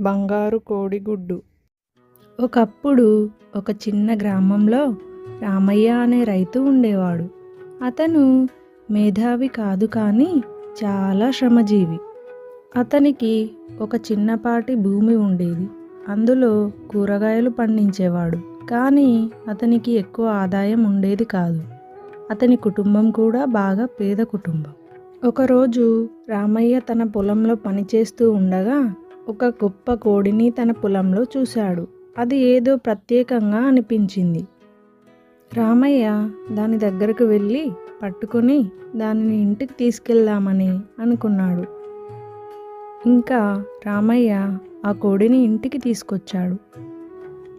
బంగారు కోడిగుడ్డు. ఒకప్పుడు ఒక చిన్న గ్రామంలో రామయ్య అనే రైతు ఉండేవాడు. అతను మేధావి కాదు కానీ చాలా శ్రమజీవి. అతనికి ఒక చిన్నపాటి భూమి ఉండేది. అందులో కూరగాయలు పండించేవాడు. కానీ అతనికి ఎక్కువ ఆదాయం ఉండేది కాదు. అతని కుటుంబం కూడా బాగా పేద కుటుంబం. ఒకరోజు రామయ్య తన పొలంలో పనిచేస్తూ ఉండగా ఒక గొప్ప కోడిని తన పొలంలో చూశాడు. అది ఏదో ప్రత్యేకంగా అనిపించింది. రామయ్య దాని దగ్గరకు వెళ్ళి పట్టుకొని దానిని ఇంటికి తీసుకెళ్దామని అనుకున్నాడు. ఇంకా రామయ్య ఆ కోడిని ఇంటికి తీసుకొచ్చాడు.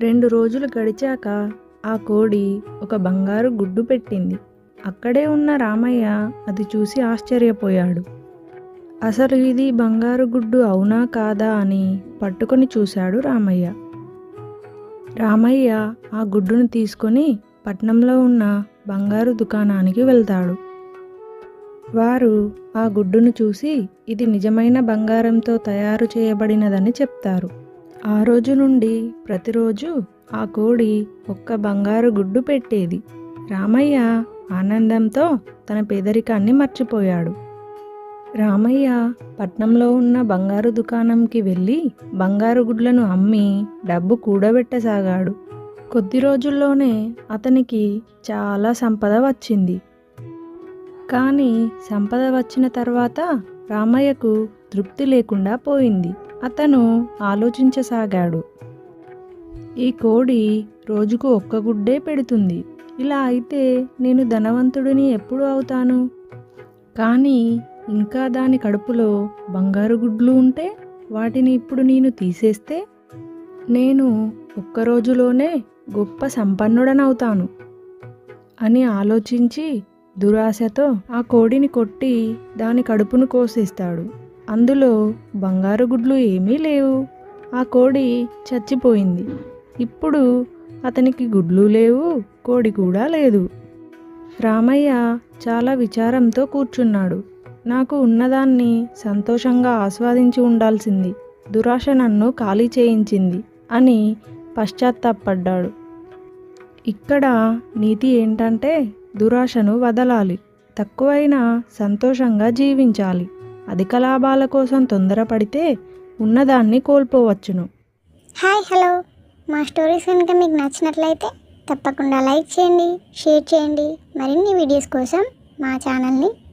రెండు రోజులు గడిచాక ఆ కోడి ఒక బంగారు గుడ్డు పెట్టింది. అక్కడే ఉన్న రామయ్య అది చూసి ఆశ్చర్యపోయాడు. అసలు ఇది బంగారు గుడ్డు అవునా కాదా అని పట్టుకొని చూశాడు రామయ్య. రామయ్య ఆ గుడ్డును తీసుకొని పట్నంలో ఉన్న బంగారు దుకాణానికి వెళ్తాడు. వారు ఆ గుడ్డును చూసి ఇది నిజమైన బంగారంతో తయారు చేయబడినదని చెప్తారు. ఆ రోజు నుండి ప్రతిరోజు ఆ కోడి ఒక్క బంగారు గుడ్డు పెట్టేది. రామయ్య ఆనందంతో తన పేదరికాన్ని మర్చిపోయాడు. రామయ్య పట్నంలో ఉన్న బంగారు దుకాణంకి వెళ్ళి బంగారు గుడ్లను అమ్మి డబ్బు కూడబెట్టసాగాడు. కొద్ది రోజుల్లోనే అతనికి చాలా సంపద వచ్చింది. కానీ సంపద వచ్చిన తర్వాత రామయ్యకు తృప్తి లేకుండా పోయింది. అతను ఆలోచించసాగాడు. ఈ కోడి రోజుకు ఒక్క గుడ్డే పెడుతుంది. ఇలా అయితే నేను ధనవంతుడిని ఎప్పుడు అవుతాను? కానీ ఇంకా దాని కడుపులో బంగారు గుడ్లు ఉంటే వాటిని ఇప్పుడు నేను తీసేస్తే నేను ఒక్క రోజులోనే గొప్ప సంపన్నుడనవుతాను అని ఆలోచించి దురాశతో ఆ కోడిని కొట్టి దాని కడుపును కోసేస్తాడు. అందులో బంగారు గుడ్లు ఏమీ లేవు. ఆ కోడి చచ్చిపోయింది. ఇప్పుడు అతనికి గుడ్లు లేవు కోడి కూడా లేదు. రామయ్య చాలా విచారంతో కూర్చున్నాడు. నాకు ఉన్నదాన్ని సంతోషంగా ఆస్వాదించి ఉండాల్సింది. దురాశ నన్ను ఖాళీ చేయించింది అని పశ్చాత్తాపడ్డాడు. ఇక్కడ నీతి ఏంటంటే దురాశను వదలాలి. తక్కువైనా సంతోషంగా జీవించాలి. అధిక లాభాల కోసం తొందరపడితే ఉన్నదాన్ని కోల్పోవచ్చును. Hi hello. మా స్టోరీస్ కనుక మీకు నచ్చినట్లయితే తప్పకుండా లైక్ చేయండి షేర్ చేయండి. మరిన్ని వీడియోస్ కోసం మా ఛానల్ని